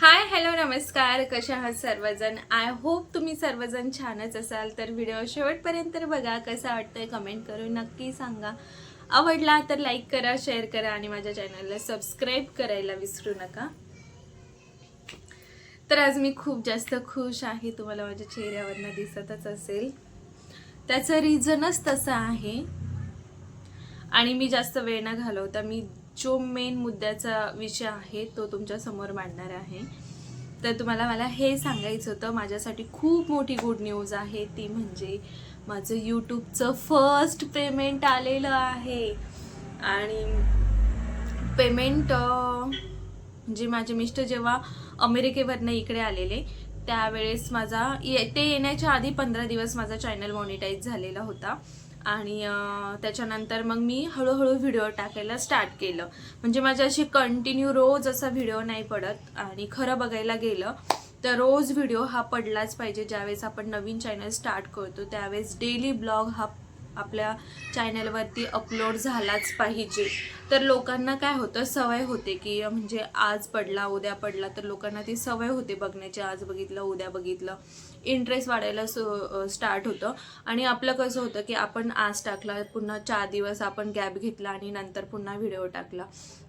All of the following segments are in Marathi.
हाय हॅलो नमस्कार. कशा आहात सर्वजण? आय होप तुम्ही सर्वजण छानच असाल. तर व्हिडिओ शेवटपर्यंत बघा कसा वाटतंय कमेंट करून नक्की सांगा. आवडला तर लाईक करा शेअर करा आणि माझ्या चॅनलला सबस्क्राईब करायला विसरू नका. तर आज मी खूप जास्त खुश आहे. तुम्हाला माझ्या चेहऱ्यावरनं दिसतच असेल. त्याचं रिझनच तसं आहे. आणि मी जास्त वेळ न घालवता मी जो मेन मुद्द्याचा विषय आहे तो तुमच्यासमोर मांडणार आहे. तर तुम्हाला मला हे सांगायचं होतं माझ्यासाठी खूप मोठी गुड न्यूज आहे ती म्हणजे माझं यूट्यूबचं फर्स्ट पेमेंट आलेलं आहे. आणि पेमेंट म्हणजे माझे मिस्टर जेव्हा अमेरिकेवरनं इकडे आलेले त्यावेळेस माझा ये- ते येण्याच्या आधी पंधरा दिवस माझा चॅनल मॉनिटाईज झालेला होता. आणि त्याच्यानंतर मग मी हळूहळू व्हिडिओ टाकायला स्टार्ट केलं. म्हणजे माझ्या अशी कंटिन्यू रोज असा व्हिडिओ नाही पडत आणि खरं बघायला गेलं तर रोज व्हिडिओ हा पडलाच पाहिजे ज्यावेळेस आपण नवीन चॅनल स्टार्ट करतो त्यावेळेस डेली ब्लॉग हा आपल्या चॅनलवरती अपलोड झालाच पाहिजे. तर लोकांना काय होतं सवय होते की म्हणजे आज पडला उद्या पडला तर लोकांना ती सवय होते बघण्याची. आज बघितलं उद्या बघितलं. इंटरेस्ट वाढायला स्टार्ट होतं. आणि आपलं कसं होतं की आपण आज टाकला पुन्हा चार दिवस आपण गॅप घेतला आणि नंतर पुन्हा व्हिडिओ टाकला.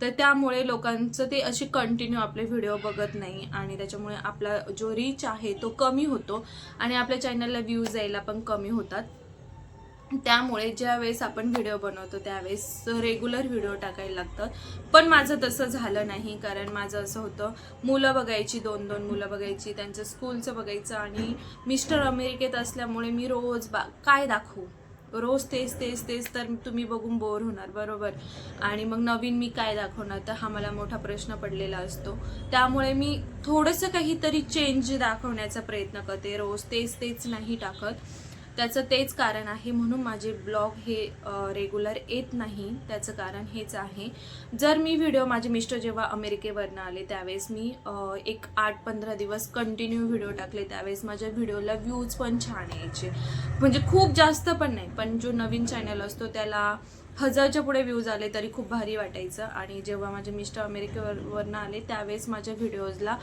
तर त्यामुळे लोकांचं ते अशी कंटिन्यू आपले व्हिडिओ बघत नाही. आणि त्याच्यामुळे आपला जो रीच आहे तो कमी होतो. आणि आपल्या चॅनलला व्ह्यूज यायला पण कमी होतात. त्यामुळे ज्या वेळेस आपण व्हिडिओ बनवतो त्यावेळेस रेग्युलर व्हिडिओ टाकायला लागतात पण माझं तसं झालं नाही कारण माझं असं होतं मुलं बघायची दोन दोन मुलं बघायची त्यांचं स्कूलचं बघायचं आणि मिस्टर अमेरिकेत असल्यामुळे मी रोज बा काय दाखवू? रोज तेच तेच तेच तर तुम्ही बघून बोर होणार बरोबर. आणि मग नवीन मी काय दाखवणार? तर हा मला मोठा प्रश्न पडलेला असतो. त्यामुळे मी थोडंसं काहीतरी चेंज दाखवण्याचा प्रयत्न करते. रोज तेच तेच नाही टाकत. त्याचं तेच कारण आहे म्हणून माझे ब्लॉग हे रेग्युलर येत नाही. त्याचं कारण हेच आहे. जर मी व्हिडिओ माझे मिस्टर जेव्हा अमेरिकेवरनं आले त्यावेळेस मी एक आठ पंधरा दिवस कंटिन्यू व्हिडिओ टाकले. त्यावेळेस माझ्या व्हिडिओला व्ह्यूज पण छान यायचे. म्हणजे खूप जास्त पण नाही पण जो नवीन चॅनल असतो त्याला हजारच्या पुढे व्ह्यूज आले तरी खूप भारी वाटायचं. आणि जेव्हा माझे मिस्टर अमेरिकेवरनं आले त्यावेळेस माझ्या व्हिडिओजला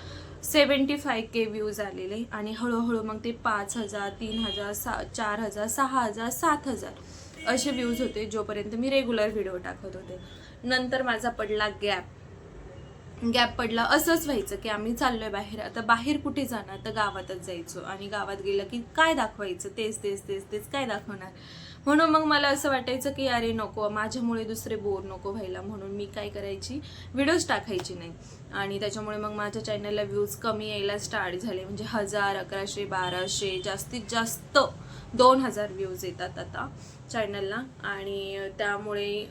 सेवन्टी फाय के व्ह्यूज आलेले. आणि हळूहळू मग ते पाच हजार तीन हजार सा चार हजार सहा हजार सात हजार असे व्ह्यूज होते जोपर्यंत मी रेग्युलर व्हिडिओ टाकत होते. नंतर माझा पडला गॅप गॅप पडला असंच व्हायचं की आम्ही चाललो आहे बाहेर. आता बाहेर कुठे जाणार? तर गावातच जायचो. आणि गावात गेलं की काय दाखवायचं? तेच तेच तेच तेच काय दाखवणार? म्हणून मग मला असं वाटायचं की अरे नको माझ्यामुळे दुसरे बोर नको व्हायला म्हणून मी काय करायची? व्हिडिओज टाकायची नाही. आणि त्याच्यामुळे मग माझ्या चॅनलला व्ह्यूज कमी यायला स्टार्ट झाले. म्हणजे हजार अकराशे बाराशे जास्तीत जास्त दोन हजार व्ह्यूज येतात आता चॅनलला आणि त्यामुळे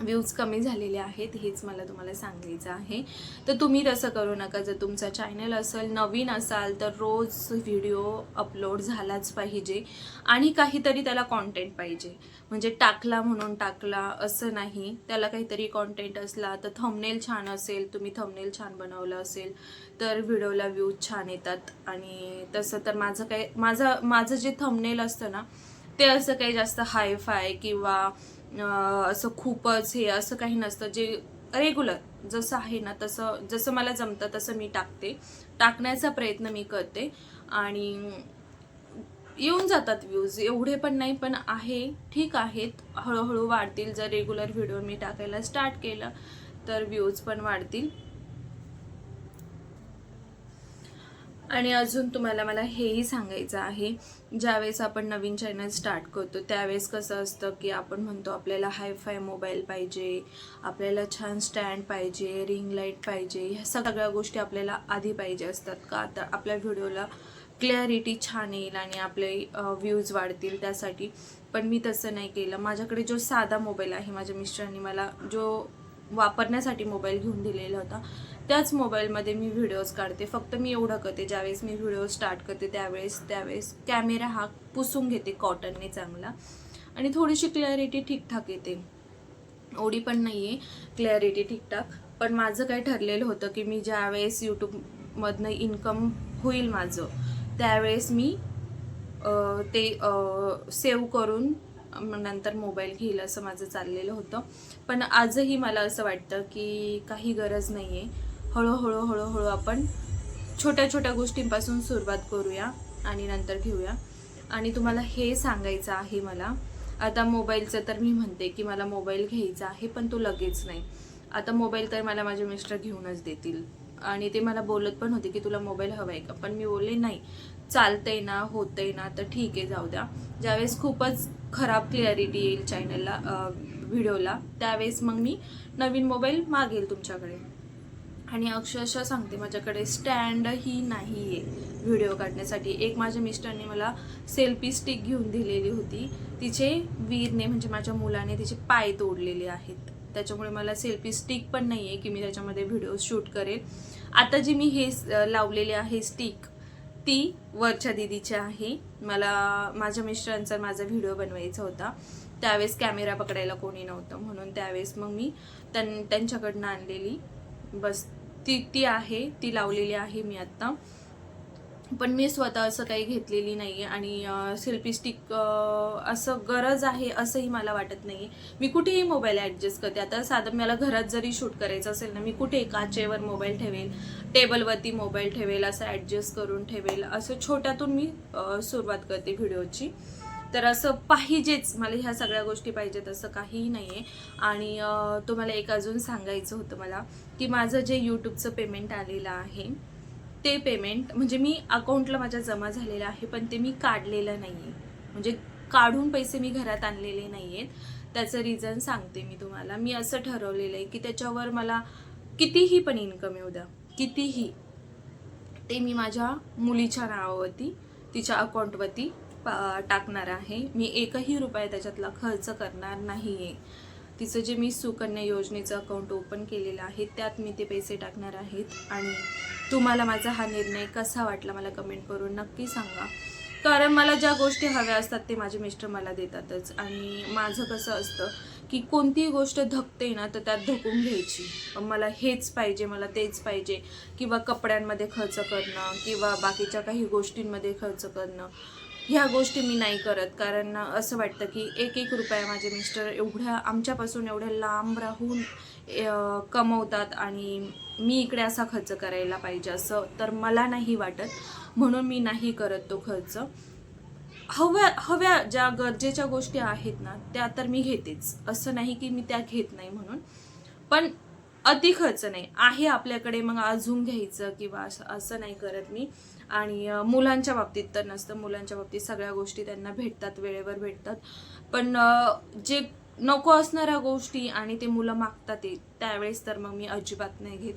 व्ह्यूज कमी झालेले आहेत हेच मला तुम्हाला सांगायचं आहे. तर तुम्ही तसं करू नका जर तुमचा चॅनल असेल नवीन असाल तर रोज व्हिडिओ अपलोड झालाच पाहिजे आणि काहीतरी त्याला कॉन्टेंट पाहिजे. म्हणजे टाकला म्हणून टाकला असं नाही. त्याला काहीतरी कॉन्टेंट असला तर थंबनेल छान असेल तुम्ही थंबनेल छान बनवलं असेल तर व्हिडिओला व्ह्यूज छान येतात. आणि तसं तर माझं काय माझं माझं जे थंबनेल असतं ना ते असं काही जास्त हायफाय किंवा असं खूपच हे असं काही नसतं. जे रेग्युलर जसं आहे ना तसं जसं मला जमतं तसं मी टाकते. टाकण्याचा प्रयत्न मी करते. आणि येऊन जातात व्ह्यूज एवढे पण नाही पण आहे. ठीक आहेत. हळूहळू वाढतील. जर रेग्युलर व्हिडिओ मी टाकायला स्टार्ट केलं तर व्ह्यूज पण वाढतील. आणि अजून तुम्हाला मला हेही सांगायचं आहे ज्यावेळेस आपण नवीन चॅनल स्टार्ट करतो त्यावेळेस कसं असतं की आपण म्हणतो आपल्याला हायफाय मोबाईल पाहिजे आपल्याला छान स्टँड पाहिजे रिंग लाइट पाहिजे ह्या सगळ्या गोष्टी आपल्याला आधी पाहिजे असतात का? तर आपल्या व्हिडिओला क्लॅरिटी छान येईल आणि आपले व्ह्यूज वाढतील त्यासाठी. पण मी तसं नाही केलं. माझ्याकडे जो साधा मोबाईल आहे माझ्या मिस्टरांनी मला जो वापरण्यासाठी मोबाईल घेऊन दिलेला होता त्याच मोबाईलमध्ये मी व्हिडिओज काढते. फक्त मी एवढं करते ज्यावेळेस मी व्हिडिओ स्टार्ट करते त्यावेळेस त्यावेळेस कॅमेरा हा पुसून घेते कॉटनने चांगला. आणि थोडीशी क्लॅरिटी ठीकठाक येते. ओढी पण नाही आहे क्लॅरिटी ठीकठाक. पण माझं काय ठरलेलं होतं की मी ज्यावेळेस यूट्यूबमधनं इन्कम होईल माझं त्यावेळेस मी ते सेव्ह करून नंतर मोबाईल घेईल असं माझं चाललेलं होतं. पण आजही मला असं वाटतं की काही गरज नाही आहे हळूहळू हळूहळू आपण छोट्या छोट्या गोष्टींपासून सुरुवात करूया आणि नंतर घेऊया. आणि तुम्हाला हे सांगायचं आहे मला. आता मोबाईलचं तर मी म्हणते की मला मोबाईल घ्यायचा आहे पण तो लगेच नाही. आता मोबाईल तर मला माझे मिस्टर घेऊनच देतील. आणि ते मला बोलत पण होते की तुला मोबाईल हवा आहे का? पण मी बोलले नाही चालतंय ना होतंय ना तर ठीक आहे जाऊ द्या. ज्यावेळेस खूपच खराब क्लिअरिटी येईल चॅनलला व्हिडिओला त्यावेळेस मग मी नवीन मोबाईल मागेल तुमच्याकडे. आणि अक्षरशः सांगते माझ्याकडे स्टँडही नाही आहे व्हिडिओ काढण्यासाठी. एक माझ्या मिस्टरने मला सेल्फी स्टिक घेऊन दिलेली होती. तिचे वीरने म्हणजे माझ्या मुलाने तिचे पाय तोडलेले आहेत. त्याच्यामुळे मला सेल्फी स्टिक पण नाही आहे की मी त्याच्यामध्ये व्हिडिओ शूट करेल. आता जी मी हे लावलेले आहे स्टिक ती वरच्या दिदीची आहे. मला माझ्या मिस्टरांचा माझा व्हिडिओ बनवायचा होता. त्यावेळेस कॅमेरा पकडायला कोणी नव्हतं म्हणून त्यावेळेस मग मी त्यां त्यांच्याकडनं आणलेली. बस ती ती आहे ती लावलेली आहे मी आत्ता. पण मी स्वतः असं काही घेतलेली नाही आहे आणि सेल्फी स्टिक असं गरज आहे असंही मला वाटत नाही आहे मी कुठेही मोबाईल ॲडजस्ट करते. आता साधं मला घरात जरी शूट करायचं असेल ना मी कुठे काचेवर मोबाईल ठेवेल टेबलवरती मोबाईल ठेवेल असं ॲडजस्ट करून ठेवेल असं छोट्यातून मी सुरुवात करते व्हिडिओची तर असं पाहिजेच. मला ह्या सगळ्या गोष्टी पाहिजेत असं काहीही नाही आहे आणि तुम्हाला एक अजून सांगायचं होतं मला की माझं जे यूट्यूबचं पेमेंट आलेलं आहे ते पेमेंट म्हणजे मी अकाउंटला माझ्या जमा झालेलं आहे पण ते मी काढलेलं नाही आहे म्हणजे काढून पैसे मी घरात आणलेले नाही आहेत त्याचं रिझन सांगते मी तुम्हाला. मी असं ठरवलेलं आहे की त्याच्यावर मला कितीही पण इन्कम येऊ द्या कितीही ते मी माझ्या मुलीच्या नावावरती तिच्या अकाउंटवरती टाकणार आहे. मी एकही रुपया त्याच्यातला खर्च करणार नाही आहे तिचं जे मी सुकन्या योजनेचं अकाउंट ओपन केलेलं आहे त्यात मी ते पैसे टाकणार आहेत. आणि तुम्हाला माझा हा निर्णय कसा वाटला मला कमेंट करून नक्की सांगा. कारण मला ज्या गोष्टी हव्या असतात ते माझे मिस्टर मला देतातच. आणि माझं कसं असतं की कोणतीही गोष्ट धकते ना तर त्यात धकून घ्यायची. मला हेच पाहिजे मला तेच पाहिजे. किंवा कपड्यांमध्ये खर्च करणं किंवा बाकीच्या काही गोष्टींमध्ये खर्च करणं. ह्या गोष्टी मी नाही करत. कारण असं वाटतं की एक एक रुपया माझे मिस्टर एवढ्या आमच्यापासून एवढ्या लांब राहून कमवतात आणि मी इकडे असा खर्च करायला पाहिजे असं तर मला नाही वाटत. म्हणून मी नाही करत तो खर्च. हव्या हव्या ज्या गरजेच्या गोष्टी आहेत ना त्या तर मी घेतेच. असं नाही की मी त्या घेत नाही म्हणून. पण अति खर्च नाही आहे आपल्याकडे मग अजून घ्यायचं किंवा असं असं नाही करत मी. आणि मुलांच्या बाबतीत तर नसतं. मुलांच्या बाबतीत सगळ्या गोष्टी त्यांना भेटतात वेळेवर भेटतात. पण जे नको असणाऱ्या गोष्टी आणि ते मुलं मागतात ते त्यावेळेस तर मग मी अजिबात नाही घेत.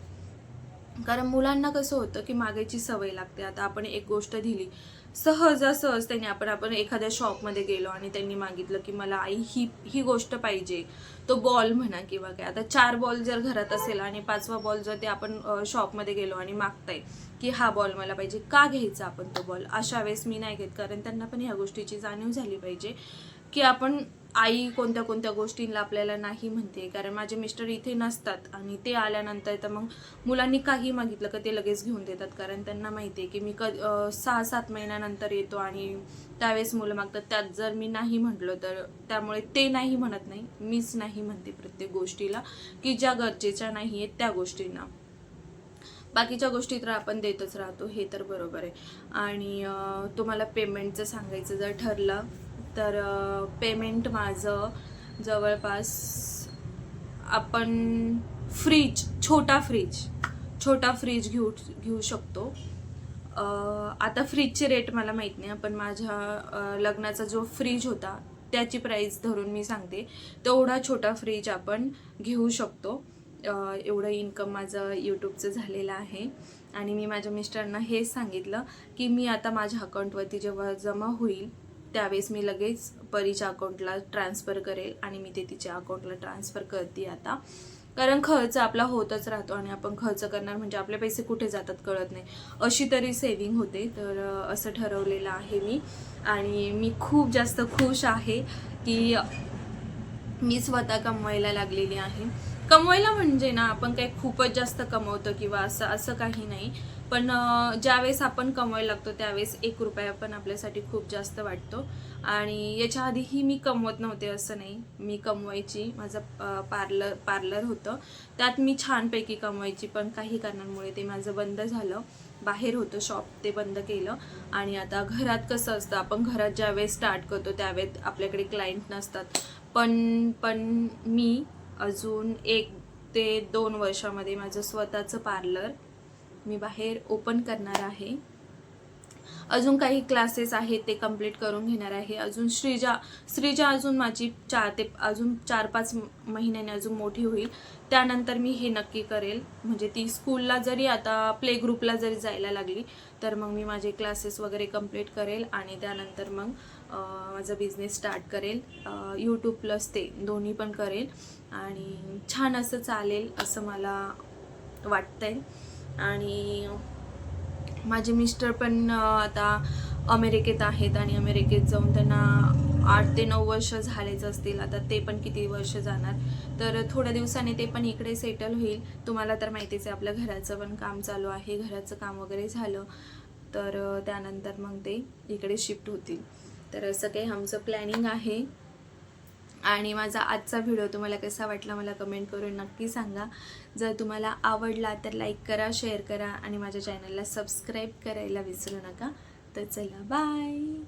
कारण मुलांना कसं होतं की मागायची सवय लागते. आता आपण एक गोष्ट दिली सहजासहज त्यांनी आपण आपण एखाद्या शॉपमध्ये गेलो आणि त्यांनी मागितलं की मला आई ही ही गोष्ट पाहिजे. तो बॉल म्हणा किंवा काय. आता चार बॉल जर घरात असेल आणि पाचवा बॉल जर ते आपण शॉपमध्ये गेलो आणि मागताय की हा बॉल मला पाहिजे का घ्यायचा आपण तो बॉल अशा वेळेस मी नाही घेत. कारण त्यांना पण ह्या गोष्टीची जाणीव झाली पाहिजे की आपण आई कोणत्या कोणत्या गोष्टींना आपल्याला नाही म्हणते कारण माझे मिस्टर इथे नसतात आणि ते आल्यानंतर तर मग मुलांनी काही मागितलं का ते लगेच घेऊन देतात कारण त्यांना माहिती आहे की मी क सहा सात महिन्यानंतर येतो आणि त्यावेळेस मुलं मागतात. त्यात जर मी नाही म्हटलं तर त्यामुळे ते नाही म्हणत नाही मीच नाही म्हणते प्रत्येक गोष्टीला की ज्या गरजेच्या नाही आहेत त्या गोष्टींना. बाकीच्या गोष्टी तर आपण देतच राहतो हे तर बरोबर आहे. आणि तुम्हाला पेमेंटचं सांगायचं जर ठरलं तर पेमेंट माझं जवळपास आपण फ्रीज छोटा फ्रीज छोटा फ्रीज घेऊ घेऊ शकतो. आता फ्रीजचे रेट मला माहीत नाही पण माझ्या लग्नाचा जो फ्रीज होता त्याची प्राईस धरून मी सांगते. तेवढा छोटा फ्रीज आपण घेऊ शकतो. एवढं इन्कम माझं यूट्यूबचं झालेलं आहे. आणि मी माझ्या मिस्टरांना हेच सांगितलं की मी आता माझ्या अकाउंटवरती जेव्हा जमा होईल त्यावेळेस मी लगेच परीच्या अकाउंटला ट्रान्सफर करेल आणि मी ते तिच्या अकाउंटला ट्रान्सफर करते आता. कारण खर्च आपला होतच राहतो आणि आपण खर्च करणार म्हणजे आपले पैसे कुठे जातात कळत नाही. अशी तरी सेविंग होते तर असं ठरवलेलं आहे मी. आणि मी खूप जास्त खुश आहे की मी स्वतः कमवायला लागलेली आहे. कमवायला म्हणजे ना आपण काही खूपच जास्त कमवतो किंवा असं असं काही नाही. पण ज्यावेळेस आपण कमवायला लागतो त्यावेळेस एक रुपया पण आपल्यासाठी खूप जास्त वाटतो. आणि याच्या आधीही मी कमवत नव्हते असं नाही. मी कमवायची माझं पार्लर पार्लर होतं. त्यात मी छानपैकी कमवायची पण काही कारणांमुळे ते माझं बंद झालं. बाहेर होतं शॉप ते बंद केलं. आणि आता घरात कसं असतं आपण घरात ज्यावेळेस स्टार्ट करतो त्यावेळेस आपल्याकडे क्लायंट नसतात. पण पण मी अजून एक ते दोन वर्षामध्ये माझं स्वतःचं पार्लर मी बाहेर ओपन करणार आहे. अजून काही क्लासेस आहेत ते कंप्लीट करून घेणार आहे. अजून श्रीजा श्रीजा अजून माझी चार ते अजून चार पाच महिन्याने अजून मोठी होईल. त्यानंतर मी हे नक्की करेल. म्हणजे ती स्कूलला जरी आता प्ले ग्रुपला जरी जायला लागली तर मग मी माझे क्लासेस वगैरे कंप्लीट करेल आणि त्यानंतर मग माझा बिझनेस स्टार्ट करेल. यूट्यूब प्लस ते दोन्ही पण करेल. आणि छान असं चालेल असं मला वाटतंय. आणि माझे मिस्टर पण आता अमेरिकेत आहेत आणि अमेरिकेत जाऊन त्यांना आठ ते नऊ वर्ष झालेच असतील. आता ते पण किती वर्ष जाणार? तर थोड्या दिवसाने ते पण इकडे सेटल होईल. तुम्हाला तर माहितीच आहे आपल्या घराचं पण काम चालू आहे. घराचं काम वगैरे झालं. तर त्यानंतर मग ते इकडे शिफ्ट होतील. तर असं काही आमचं प्लॅनिंग आहे. आणि माझा आजचा व्हिडिओ तुम्हाला कसा वाटला मला कमेंट करून नक्की सांगा. जर तुम्हाला आवडला तर लाईक करा शेअर करा आणि माझ्या चॅनलला सबस्क्राईब करायला विसरू नका. तर चला बाय